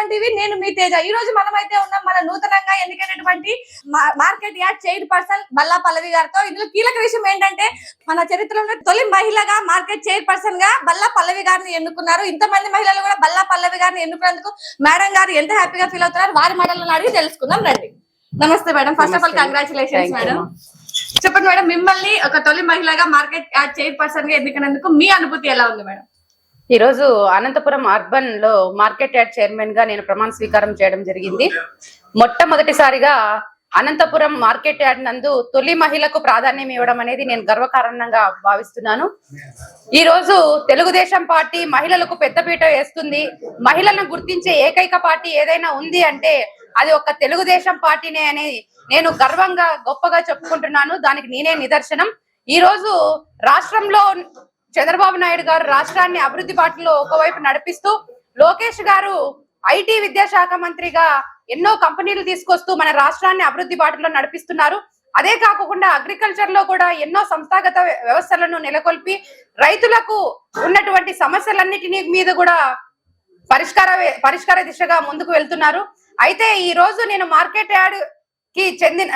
Suman TV నేను మీ తేజ. ఈ రోజు మనమైతే ఉన్నాం మన నూతనంగా ఎన్నికైనటువంటి market yard chairperson Balla Pallavi గారితో. ఇందులో కీలక విషయం ఏంటంటే మన చరిత్రలో తొలి మహిళగా మార్కెట్ చైర్ పర్సన్గా బల్లా పల్లవి గారిని ఎన్నుకున్నారు. ఇంతమంది మహిళలు కూడా బల్లా పల్లవి గారిని ఎన్నుకున్నందుకు మేడం గారు ఎంత హ్యాపీగా ఫీల్ అవుతున్నారు వారి మాటలను అడిగి తెలుసుకుందాం రండి. నమస్తే madam. First of all. Congratulations madam. చెప్పండి మేడం మిమ్మల్ని ఒక తొలి మహిళగా మార్కెట్ యార్డ్ చైర్ పర్సన్గా ఎన్నికైనందుకు మీ అనుభూతి ఎలా ఉంది మేడం? ఈ రోజు అనంతపురం అర్బన్లో మార్కెట్ యార్డ్ చైర్మన్గా నేను ప్రమాణ స్వీకారం చేయడం జరిగింది. మొట్టమొదటిసారిగా అనంతపురం మార్కెట్ యార్డ్ నందు తొలి మహిళకు ప్రాధాన్యం ఇవ్వడం అనేది నేను గర్వకారణంగా భావిస్తున్నాను. ఈ రోజు తెలుగుదేశం పార్టీ మహిళలకు పెద్దపీట వేస్తుంది. మహిళలను గుర్తించే ఏకైక పార్టీ ఏదైనా ఉంది అంటే అది ఒక తెలుగుదేశం పార్టీనే అని నేను గర్వంగా గొప్పగా చెప్పుకుంటున్నాను. దానికి నేనే నిదర్శనం. ఈ రోజు రాష్ట్రంలో చంద్రబాబు నాయుడు గారు రాష్ట్రాన్ని అభివృద్ధి బాటలో ఒకవైపు నడిపిస్తూ లోకేష్ గారు ఐటీ విద్యాశాఖ మంత్రిగా ఎన్నో కంపెనీలు తీసుకొస్తూ మన రాష్ట్రాన్ని అభివృద్ధి బాటలో నడిపిస్తున్నారు. అదే కాకుండా అగ్రికల్చర్లో కూడా ఎన్నో సంస్థాగత వ్యవస్థలను నెలకొల్పి రైతులకు ఉన్నటువంటి సమస్యలన్నిటినీ మీద కూడా పరిష్కార పరిష్కార దిశగా ముందుకు వెళ్తున్నారు. అయితే ఈ రోజు నేను మార్కెట్ యార్డ్కి చెందిన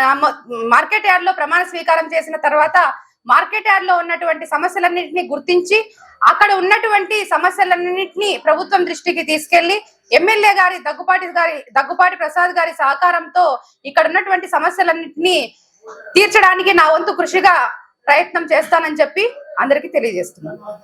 మార్కెట్ యార్డ్లో ప్రమాణ స్వీకారం చేసిన తర్వాత మార్కెట్ యార్డ్లో ఉన్నటువంటి సమస్యలన్నింటినీ గుర్తించి అక్కడ ఉన్నటువంటి సమస్యలన్నింటినీ ప్రభుత్వం దృష్టికి తీసుకెళ్ళి ఎమ్మెల్యే గారి దగ్గుపాటి గారి దగ్గుపాటి ప్రసాద్ గారి సహకారంతో ఇక్కడ ఉన్నటువంటి సమస్యలన్నింటినీ తీర్చడానికి నా వంతు కృషిగా ప్రయత్నం చేస్తానని చెప్పి అందరికీ తెలియజేస్తున్నాను.